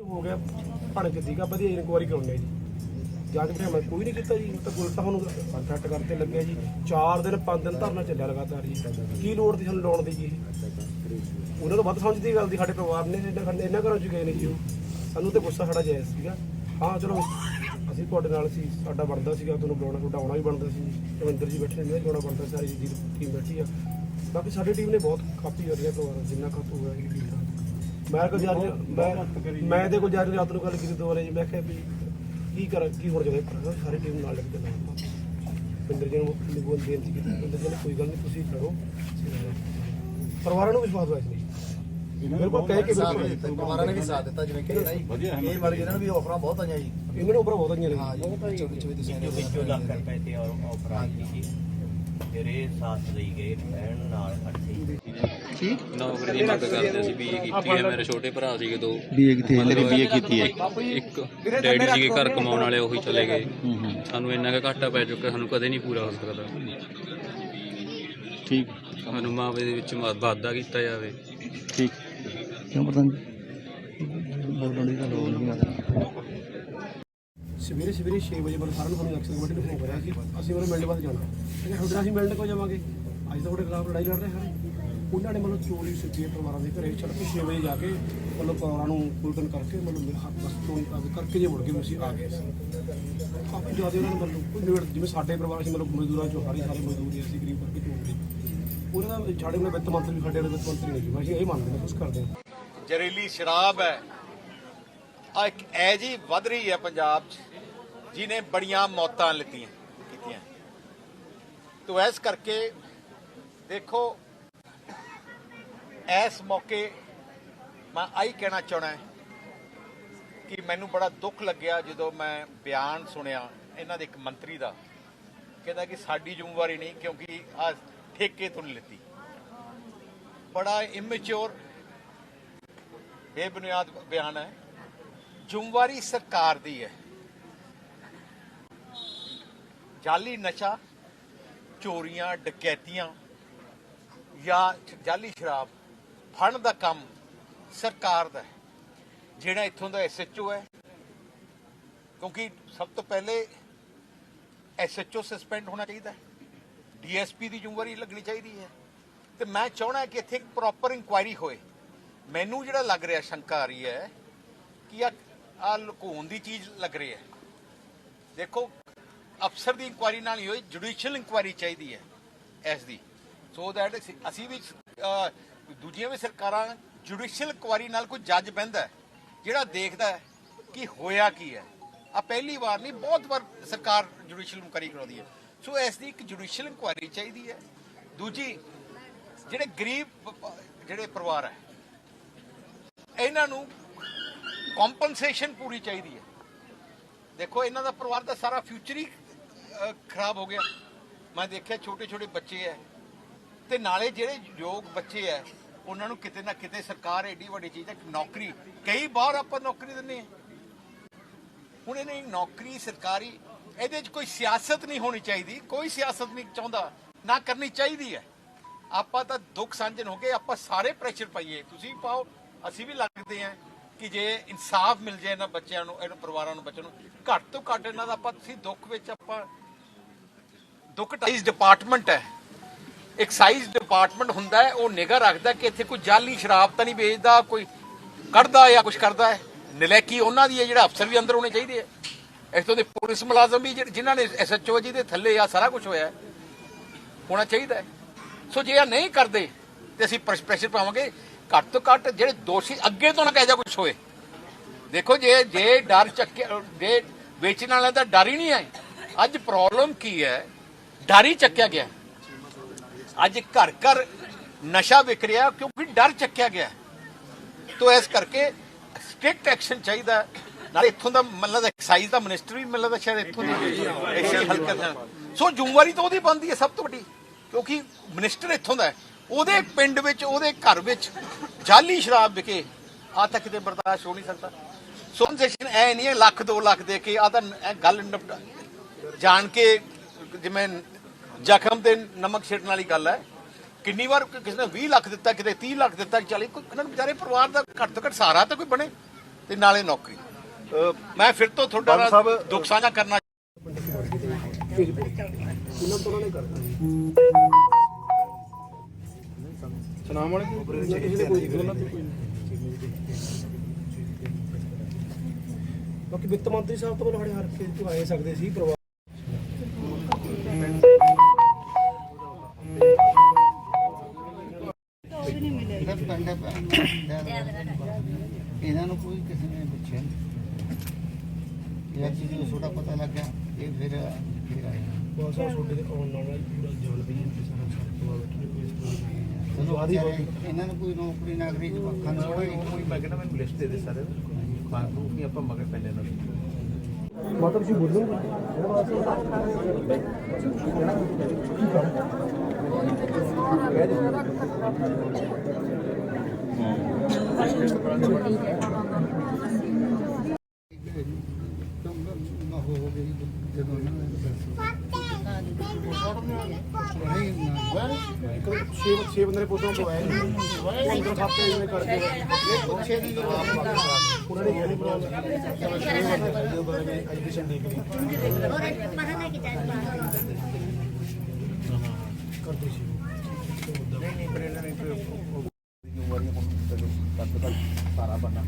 ਹੋ ਗਿਆ ਭਣਕ ਸੀਗਾ, ਵਧੀਆ ਇਨਕੁਆਰੀ ਕਰਾਉਣੀ ਜੀ। ਜਾਂਚ ਬਿਠਾ ਮੈਂ ਕੋਈ ਨਹੀਂ ਕੀਤਾ ਜੀ, ਤਾਂ ਪੁਲਿਸ ਤਾਂ ਹੁਣ ਕੰਟਰੈਕਟ ਕਰਤੇ ਲੱਗਿਆ ਜੀ। 4 ਦਿਨ 5 ਦਿਨ ਧਰਨਾ ਚੱਲਿਆ ਲਗਾਤਾਰ ਜੀ। ਕੀ ਲੋੜ ਸੀ ਸਾਨੂੰ ਲਾਉਣ ਦੀ ਜੀ? ਉਹਨਾਂ ਨੂੰ ਵੱਧ ਸਮਝਦੀ ਗੱਲ ਦੀ, ਸਾਡੇ ਪਰਿਵਾਰ ਨੇ ਇਹਨਾਂ ਇਹਨਾਂ ਘਰੋਂ ਚ ਗਏ ਨੇ ਜੀ ਉਹ। ਸਾਨੂੰ ਤੇ ਗੁੱਸਾ ਸਾਡਾ ਜਾਇਜ਼ ਸੀਗਾ। ਹਾਂ, ਚਲੋ, ਅਸੀਂ ਤੁਹਾਡੇ ਨਾਲ ਸੀ, ਸਾਡਾ ਬਣਦਾ ਸੀਗਾ, ਤੁਹਾਨੂੰ ਬੁਲਾਉਣਾ, ਤੁਹਾਡਾ ਆਉਣਾ ਵੀ ਬਣਦਾ ਸੀ ਰਵਿੰਦਰ ਜੀ ਬੈਠੇ ਨੇ ਬੁਲਾਉਣਾ ਬਣਦਾ ਸਾਰੀ ਜੀ ਟੀਮ ਬੈਠੀ ਆ। ਬਾਕੀ ਸਾਡੀ ਟੀਮ ਨੇ ਬਹੁਤ ਕਾਫੀ ਵਧੀਆ ਪਰਿਵਾਰ, ਜਿੰਨਾ ਖਾਤੂ ਹੋਇਆ ਜੀ ਠੀਕ ਠਾਕ ਮੈਂ ਕੋ ਜਾ ਮੈਂ ਮੈਂ ਤੇ ਕੋ ਜਾ ਰਹੀ ਰਾਤ ਨੂੰ ਗੱਲ ਕੀਤੀ ਦੋ ਵਾਰੇ ਜੀ ਮੈਂ ਕਿਹਾ ਵੀ ਕੀ ਕਰ ਕੀ ਹੋਰ ਜਾਵੇ ਪਰ ਸਾਰੀ ਟੀਮ ਨਾਲ ਲੱਗ ਚੱਲਣਾ ਪਿੰਦਰ ਜੀ ਨੂੰ ਨਿਗੋਨ ਬੇਨਤੀ ਕੀਤੀ ਪਿੰਦਰ ਜੀ ਨੇ ਕੋਈ ਗੱਲ ਨਹੀਂ ਤੁਸੀਂ ਲੜੋ। ਪਰਿਵਾਰਾਂ ਨੂੰ ਵਿਸ਼ਵਾਸ ਹੋਇਆ ਸੀ ਬਿਲਕੁਲ ਕਹਿ ਕੇ ਸਾਥ ਬਿਲਕੁਲ ਦਿੱਤਾ। ਪਰਿਵਾਰਾਂ ਨੇ ਵੀ ਸਾਥ ਦਿੱਤਾ ਜਿਵੇਂ ਕਿ ਜੀ ਇਹ ਮਰ ਗਏ ਇਹਨਾਂ ਨੂੰ ਵੀ ਆਫਰਾਂ ਬਹੁਤ ਆਈਆਂ ਜੀ। ਇਹਨਾਂ ਨੂੰ ਉਪਰ ਬਹੁਤ ਆਈਆਂ ਨੇ। ਹਾਂ ਜੀ। ਵਿੱਚੋਂ ਵਿੱਚੋਂ ਵੀ ਤੁਸੀਂ ਵਿੱਚੋਂ ਲੱਖ ਰੁਪਏ ਤੇ ਔਰ ਆਫਰ ਆਈ ਸੀ ਜਿਹੜੇ ਸਾਥ ਲਈ ਗਏ ਰਹਿਣ ਨਾਲ ਅੱਠੀ ਨੌਕਰੀ ਦੀ ਮੰਗ ਕਰਦੇ ਸੀ ਬੀਏ ਕੀਤੀ ਹੈ ਮੇਰੇ ਛੋਟੇ ਭਰਾ ਸੀਗੇ ਦੋ। ਬੀਏ ਕਿੱਥੇ ਹੈ ਤੇਰੀ ਬੀਏ ਕੀਤੀ ਹੈ। ਇੱਕ ਡੈਡੀ ਸੀਗੇ ਘਰ ਕਮਾਉਣ ਵਾਲੇ ਉਹੀ ਚਲੇ ਗਏ। ਸਾਨੂੰ ਇੰਨਾ ਕੁ ਘਾਟਾ ਪੈ ਚੁੱਕਾ ਸਾਨੂੰ ਕਦੇ ਨਹੀਂ ਪੂਰਾ ਹੋ ਸਕਦਾ। ਠੀਕ। ਸਾਨੂੰ ਮਾਵੇ ਦੇ ਵਿੱਚ ਵਾਧਾ ਕੀਤਾ ਜਾਵੇ। ਠੀਕ। ਕਿਉਂ ਪ੍ਰਧਾਨ ਜੀ? ਬੋਲਣ ਦੀ ਗੱਲ ਹੋ ਨਹੀਂ ਸਵੇਰੇ ਸਵੇਰੇ 6 ਵਜੇ ਬਲ ਸਾਰਿਆਂ ਨੂੰ ਸਾਨੂੰ ਐਕਸ਼ਨ ਕਮੇਟੀ ਨੂੰ ਫੋਨ ਕਰਿਆ ਸੀ ਅਸੀਂ ਉਹਨੂੰ ਮਿਲਣ ਬਾਅਦ ਜਾਣਾ। ਕਹਿੰਦੇ ਹੁਦਰਾ ਅਸੀਂ ਮਿਲਣ ਕੋ ਜਾਵਾਂਗੇ? ਅੱਜ ਤਾਂ ਤੁਹਾਡੇ ਖਿਲਾਫ ਲੜਾਈ ਲੜ ਰਹੇ ਹਾਂ ਉਹਨਾਂ ਨੇ ਮਤਲਬ ਚੋਰੀ ਸਿੱਧੀ ਪਰਿਵਾਰਾਂ ਦੇ ਘਰੇ ਛੱਡ ਕੇ 6 ਵਜੇ ਜਾ ਕੇ ਮਤਲਬ ਪਰਿਵਾਰਾਂ ਨੂੰ ਕੁਲਟਨ ਕਰਕੇ ਮਤਲਬ ਮੇਰੇ ਹੱਥ ਬਸ ਤੋਂ ਕਰਕੇ ਜੇ ਮੁੜ ਕੇ ਵੀ ਅਸੀਂ ਆ ਗਏ ਸੀ। ਕਾਫੀ ਜ਼ਿਆਦਾ ਉਹਨਾਂ ਨੇ ਮਤਲਬ ਕੋਈ ਨਿਬੜ- ਜਿਵੇਂ ਸਾਡੇ ਪਰਿਵਾਰ ਸੀ ਮਤਲਬ ਮਜ਼ਦੂਰਾਂ ਚੋਂ ਸਾਰੇ ਸਾਰੇ ਮਜ਼ਦੂਰ ਅਸੀਂ ਗਰੀਬ ਵਰਗ ਚੋਂ ਉਹਨਾਂ ਦਾ ਸਾਡੇ ਕੋਲ ਵਿੱਤ ਮੰਤਰੀ ਵੀ ਸਾਡੇ ਵਿੱਤ ਮੰਤਰੀ ਨਹੀਂ ਸੀ ਅਸੀਂ ਇਹ ਮੰਨਦੇ ਹਾਂ ਕੁਝ ਕਰਦੇ ਹਾਂ। ਜ਼ਹਿਰੀਲੀ ਸ਼ਰਾਬ ਹੈ। ਆ ਇੱਕ ਐ ਜੀ ਵੱਧ ਰਹੀ ਹੈ ਪੰਜਾਬ 'ਚ। ਜਿਨੇ ਬੜੀਆਂ ਮੌਤਾਂ ਲਿੱਤੀਆਂ, ਕੀਤੀਆਂ। ਤੋ ਇਸ ਕਰਕੇ ਦੇਖੋ, ਇਸ ਮੌਕੇ ਮੈਂ ਆਈ ਕਹਿਣਾ ਚਾਹਣਾ ਕਿ ਮੈਨੂੰ ਬੜਾ ਦੁੱਖ ਲੱਗਿਆ ਜਦੋਂ ਮੈਂ ਬਿਆਨ ਸੁਣਿਆ ਇਹਨਾਂ ਦੇ ਇੱਕ ਮੰਤਰੀ ਦਾ, ਕਹਿੰਦਾ ਕਿ ਸਾਡੀ ਜ਼ਿੰਮੇਵਾਰੀ ਨਹੀਂ ਕਿਉਂਕਿ ਆ ਠੇਕੇ ਤੋਂ ਨਹੀਂ ਲਿੱਤੀ। ਬੜਾ ਇਮੈਚੁਰ ਬੇਬੁਨਿਆਦ ਬਿਆਨ ਹੈ। ਜ਼ਿੰਮੇਵਾਰੀ ਸਰਕਾਰ ਦੀ ਹੈ। ਜਾਲੀ ਨਸ਼ਾ, ਚੋਰੀਆਂ, ਡਕੈਤੀਆਂ ਜਾਂ ਜਾਲੀ ਸ਼ਰਾਬ ਫੜਨ ਦਾ ਕੰਮ ਸਰਕਾਰ ਦਾ ਹੈ। ਜਿਹੜਾ ਇੱਥੋਂ ਦਾ ਐਸਐਚਓ ਹੈ, ਕਿਉਂਕਿ ਸਭ ਤੋਂ ਪਹਿਲੇ ਐਸਐਚਓ ਸਸਪੈਂਡ ਹੋਣਾ ਚਾਹੀਦਾ ਹੈ। ਡੀਐਸਪੀ ਦੀ ਜ਼ਿੰਮੇਵਾਰੀ ਲੱਗਣੀ ਚਾਹੀਦੀ ਹੈ। ਤੇ ਮੈਂ ਚਾਹਣਾ ਕਿ ਇੱਥੇ ਇੱਕ ਪ੍ਰੋਪਰ ਇਨਕੁਆਇਰੀ ਹੋਏ। ਮੈਨੂੰ ਜਿਹੜਾ ਲੱਗ ਰਿਹਾ, ਸ਼ੰਕਾ ਆ ਰਹੀ ਹੈ ਕਿ ਆ ਆ ਲੁਕਾਉਣ ਦੀ ਚੀਜ਼ ਲੱਗ ਰਹੀ ਹੈ। ਦੇਖੋ ਅਫਸਰ ਦੀ ਇਨਕੁਆਇਰੀ ਨਾਲ ਹੀ ਹੋਈ ਜੁਡੀਸ਼ੀਅਲ ਇਨਕੁਆਇਰੀ ਚਾਹੀਦੀ ਹੈ ਇਸ ਦੀ। ਸੋ ਦੈਟ ਅਸੀਂ ਵੀ ਦੂਜੀਆਂ ਵੀ ਸਰਕਾਰਾਂ ਜੁਡੀਸ਼ੀਅਲ ਇਨਕੁਆਇਰੀ ਨਾਲ ਕੋਈ ਜੱਜ ਬਹਿੰਦਾ ਜਿਹੜਾ ਦੇਖਦਾ ਕਿ ਹੋਇਆ ਕੀ ਹੈ। ਆ ਪਹਿਲੀ ਵਾਰ ਨਹੀਂ, ਬਹੁਤ ਵਾਰ ਸਰਕਾਰ ਜੁਡੀਸ਼ੀਅਲ ਇਨਕੁਆਇਰੀ ਕਰਾਉਂਦੀ ਹੈ। ਸੋ ਇਸ ਦੀ ਇੱਕ ਜੁਡੀਸ਼ੀਅਲ ਇਨਕੁਆਇਰੀ ਚਾਹੀਦੀ ਹੈ। ਦੂਜੀ, ਜਿਹੜੇ ਗਰੀਬ, ਜਿਹੜੇ ਪਰਿਵਾਰ ਹੈ, ਇਹਨਾਂ ਨੂੰ ਕੰਪਨਸੇਸ਼ਨ ਪੂਰੀ ਚਾਹੀਦੀ ਹੈ। ਦੇਖੋ, ਇਹਨਾਂ ਦਾ ਪਰਿਵਾਰ ਦਾ ਸਾਰਾ ਫਿਊਚਰ ਹੀ ਖਰਾਬ ਹੋ ਗਿਆ। ਮੈਂ ਦੇਖਿਆ ਛੋਟੇ ਛੋਟੇ ਬੱਚੇ ਐ। ਤੇ ਨਾਲੇ ਜਿਹੜੇ ਯੋਗ ਬੱਚੇ ਐ, ਉਹਨਾਂ ਨੂੰ ਕਿਤੇ ਨਾ ਕਿਤੇ ਸਰਕਾਰ ਐਡੀ ਵੱਡੀ ਚੀਜ਼ ਹੈ ਨੌਕਰੀ। ਕਈ ਵਾਰ ਆਪਾਂ ਨੌਕਰੀ ਦਿੰਦੇ ਆ। ਹੁਣ ਇਹਨੇ ਨੌਕਰੀ ਸਰਕਾਰੀ, ਇਹਦੇ 'ਚ ਕੋਈ ਸਿਆਸਤ ਨਹੀਂ ਹੋਣੀ ਚਾਹੀਦੀ। ਕੋਈ ਸਿਆਸਤ ਨਹੀਂ ਚਾਹੁੰਦਾ, ਨਾ ਕਰਨੀ ਚਾਹੀਦੀ ਹੈ ਆਪਾਂ ਤਾਂ ਦੁੱਖ ਸਾਂਝਣ ਹੋ ਗਏ, ਆਪਾਂ ਸਾਰੇ ਪ੍ਰੈਸ਼ਰ ਪਾਈਏ। ਤੁਸੀਂ ਪਾਓ, ਅਸੀਂ ਵੀ ਲੱਗਦੇ ਆਂ ਕਿ ਜੇ ਇਨਸਾਫ ਮਿਲ ਜਾਏ ਇਹਨਾਂ ਬੱਚਿਆਂ ਨੂੰ, ਇਹਨਾਂ ਪਰਿਵਾਰਾਂ ਨੂੰ, ਬੱਚਿਆਂ ਨੂੰ, ਘੱਟ ਤੋਂ ਘੱਟ ਇਹਨਾਂ ਦਾ ਆਪਾਂ, ਤੁਸੀਂ ਦੁੱਖ ਵਿੱਚ ਆਪਾਂ ਦੁੱਖ ਡਿਪਾਰਟਮੈਂਟ ਹੈ। ਐਕਸਾਈਜ਼ ਡਿਪਾਰਟਮੈਂਟ ਹੁੰਦਾ ਹੈ, ਉਹ ਨਿਗਾਹ ਰੱਖਦਾ ਕਿ ਇੱਥੇ ਕੋਈ ਜਾਲੀ ਸ਼ਰਾਬ ਤਾਂ ਨਹੀਂ ਵੇਚਦਾ, ਕੋਈ ਕੱਢਦਾ ਜਾਂ ਕੁਝ ਕਰਦਾ ਹੈ। ਨਲੈਕੀ ਉਹਨਾਂ ਦੀ ਹੈ, ਜਿਹੜਾ ਅਫਸਰ ਵੀ ਅੰਦਰ ਹੋਣੇ ਚਾਹੀਦੇ ਹੈ। ਇਸ ਦੇ ਪੁਲਿਸ ਮੁਲਾਜ਼ਮ ਵੀ ਜਿਹੜੇ- ਜਿਨ੍ਹਾਂ ਨੇ ਐਸਐਚਓ ਜੀ ਦੇ ਥੱਲੇ ਆ, ਸਾਰਾ ਕੁਝ ਹੋਇਆ ਹੋਣਾ ਚਾਹੀਦਾ ਹੈ। ਸੋ ਜੇ ਇਹ ਨਹੀਂ ਕਰਦੇ, ਤੇ ਅਸੀਂ ਪ੍ਰੈਸ਼ਰ ਪਾਵਾਂਗੇ। ਘੱਟ ਤੋਂ ਘੱਟ ਜਿਹੜੇ ਦੋਸ਼ੀ ਅੱਗੇ ਤੋਂ ਨਾ ਕਹਿ ਜਾ ਕੁਝ ਹੋਏ ਦੇਖੋ ਜੇ ਜੇ ਡਰ ਚੱਕਿਆ ਜੇ ਵੇਚਣ ਵਾਲਿਆਂ ਦਾ ਡਰ ਹੀ ਨਹੀਂ ਹੈ, ਅੱਜ ਪ੍ਰੋਬਲਮ ਕੀ ਹੈ? ਡਰ ਹੀ ਚੱਕਿਆ ਗਿਆ। ਅੱਜ ਘਰ ਘਰ ਨਸ਼ਾ ਵਿਕ ਰਿਹਾ ਕਿਉਂਕਿ ਡਰ ਚੱਕਿਆ ਗਿਆ। ਤੋ ਇਸ ਕਰਕੇ ਸਟ੍ਰਿਕਟ ਐਕਸ਼ਨ ਚਾਹੀਦਾ। ਹੈ। ਇੱਥੋਂ ਦਾ ਮਤਲਬ ਐਕਸਾਈਜ਼ ਦਾ ਮਿਨਿਸਟਰ ਵੀ ਮਤਲਬ ਸ਼ਾਇਦ ਇੱਥੋਂ ਦੀ ਐਸੀ ਹਲਕਾ ਦਾ ਸੋ ਜ਼ਿੰਮੇਵਾਰੀ ਤਾਂ ਉਹਦੀ ਬਣਦੀ ਹੈ ਸਭ ਤੋਂ ਵੱਡੀ, ਕਿਉਂਕਿ ਮਿਨਿਸਟਰ ਇੱਥੋਂ ਦਾ ਉਹਦੇ ਪਿੰਡ ਵਿੱਚ, ਉਹਦੇ ਘਰ ਵਿੱਚ ਜਾਲੀ ਸ਼ਰਾਬ ਵਿਕੇ ਆ ਤਾਂ ਕਿਤੇ ਬਰਦਾਸ਼ਤ ਹੋ ਨਹੀਂ ਸਕਦਾ। ਸੋ ਕੰਸੈਸ਼ਨ ਐ ਨਹੀਂ ਹੈ, ਲੱਖ 2 ਲੱਖ ਦੇ ਕੇ ਆ ਤਾਂ ਗੱਲ ਜਾਣ ਕੇ ਜਿਵੇਂ ਜ਼ਖਮ ਤੇ ਨਮਕ ਛਿੜਨ ਵਾਲੀ ਗੱਲ ਹੈ ਕਿੰਨੀ ਵਾਰ ਕਿਸੇ ਨੇ 20 ਲੱਖ ਦਿੱਤਾ ਕਿਤੇ 30 ਲੱਖ ਦਿੱਤਾ 40 ਕੋਈ ਇਹਨਾਂ ਨੂੰ ਵਿਚਾਰੇ ਪਰਿਵਾਰ ਦਾ ਘੱਟ ਤੋਂ ਘੱਟ ਸਹਾਰਾ ਤਾਂ ਕੋਈ ਬਣੇ ਤੇ ਨਾਲੇ ਨੌਕਰੀ। ਮੈਂ ਫਿਰ ਤੋਂ ਤੁਹਾਡਾ ਨਾਲ ਦੁੱਖ ਸਾਂਝਾ ਕਰਨਾ ਸੁਨਾਮ ਵਾਲੇ ਬਾਕੀ ਵਿੱਤ ਮੰਤਰੀ ਸਾਹਿਬ ਤੋਂ ਬੜੇ ਹਰ ਕੇ ਤੋਂ ਆਏ ਸਕਦੇ ਸੀ ਪਰਿਵਾਰ ਇਹਨਾਂ ਨੂੰ ਕੋਈ ਕਿਸੇ ਨੇ ਪੁੱਛਿਆ ਨਹੀਂ ਇਹ ਚੀਜ਼ ਨੂੰ ਥੋੜਾ ਪਤਾ ਲੱਗਾ ਇਹ ਫਿਰ ਫਿਰ ਆਇਆ ਬਸ ਆ ਛੋਟੇ ਦੇ ਆਉਣ ਨਾਲ ਪੂਰਾ ਜਾਣ ਵੀ ਜੀ ਸਾਰਾ ਸਭ ਤੋਂ ਬੈਠੇ ਕੋਈ ਵਿਚਾਰੇ ਇਹਨਾਂ ਨੂੰ ਕੋਈ ਨੌਕਰੀ ਨਾਗਰਿਕ ਪੱਖਾਂ ਨੂੰ ਕੋਈ ਕੋਈ ਮੈਂ ਕਹਿੰਦਾ ਮੈਨੂੰ ਲਿਸਟ ਦੇ ਦੇ ਸਾਰੇ। ਬਾਕੀ ਨਹੀਂ ਆਪਾਂ ਮਗਰ ਪੈਂਦੇ ਇਹਨਾਂ ਦੇ ਮਾਤਾ ਤੁਸੀਂ ਬੋਲੋਗੇ ਹੋ ਹੋ ਗਈ ਜਦੋਂ ਇਹਨਾਂ ਨੇ ਇੱਕ ਛੇ ਬੰਦੇ ਨੇ ਪੁੱਛੋਂ ਤੋਂ ਆਏ ਨੇ ਖਾਤੇ ਇਹਨੇ ਕਰਕੇ ਇਹ ਪੁੱਛੇ ਦੀ ਜਦੋਂ ਉਹਨਾਂ ਨੇ ਇਹ ਬਣਾਉਣਾ ਜੋ ਬਣੇ ਐਜੂਕੇਸ਼ਨ ਡਿਗਰੀ ਕਰਦੇ ਸੀ ਨਹੀਂ ਨਹੀਂ ਪਰ ਇਹਨਾਂ ਨੇ ਸਾਰਾ ਬੰਨਾ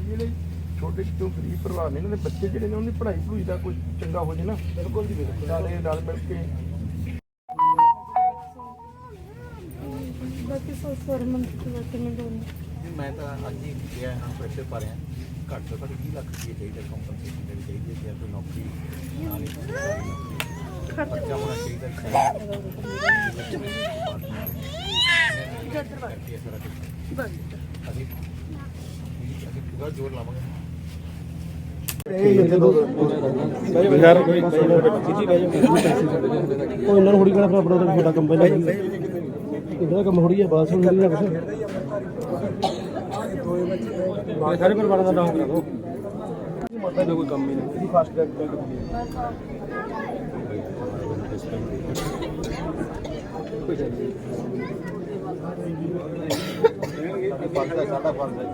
ਜਿਹੜੇ ਛੋਟੇ ਤੋਂ ਗਰੀਬ ਪਰਿਵਾਰ ਨੇ ਇਹਨਾਂ ਦੇ ਬੱਚੇ ਜਿਹੜੇ ਨੇ ਉਹਨਾਂ ਦੀ ਪੜ੍ਹਾਈ ਪੜੂਈ ਦਾ ਕੋਈ ਚੰਗਾ ਹੋ ਜੇ ਨਾ। ਬਿਲਕੁਲ ਜੀ ਬਿਲਕੁਲ। ਨਾਲੇ ਨਾਲ ਮਿਲ ਕੇ ਬਾਕੀ ਸੋਚ ਸਰ ਮੰਤਰੀ ਵਰਤੇ ਮੈਂ ਦੋਨੋਂ। ਜੀ ਮੈਂ ਤਾਂ ਅੱਜ ਹੀ ਕਿਹਾ ਇਹਨਾਂ ਨੂੰ ਪ੍ਰੈਸ਼ਰ ਪਾ ਰਿਹਾ ਘੱਟ ਤੋਂ ਘੱਟ 20 ਲੱਖ ਰੁਪਏ ਚਾਹੀਦਾ ਕੰਪਨਸੇਸ਼ਨ ਦੇਣੀ ਚਾਹੀਦੀ ਹੈ ਜੇ ਕੋਈ ਨੌਕਰੀ ਨਾਲੇ ਖਰਚਾ ਹੋਣਾ ਚਾਹੀਦਾ ਯਾਰ ਉਹ ਇਹਨਾਂ ਨੂੰ ਥੋੜੀ ਕਹਿਣਾ ਫਿਰ ਆਪਣਾ ਤਾਂ ਛੋਟਾ ਕੰਮ ਪਹਿਲਾਂ ਇਹਦਾ ਕੰਮ ਥੋੜੀ ਹੈ ਬਸ ਹੁਣ ਨਹੀਂ ਕੁਛ ਸਾਰੇ ਪਰਿਵਾਰ ਦਾ ਨਾਮ ਕਰਾ ਦੋ ਮਾਤਾ ਕੋਈ ਕੰਮ ਹੀ ਨਹੀਂ। ਇਹਦੀ ਫਾਸਟ ਟਰੈਕ ਬੈਂਕ ਸਾਡਾ ਫਰਜ਼ ਹੈ।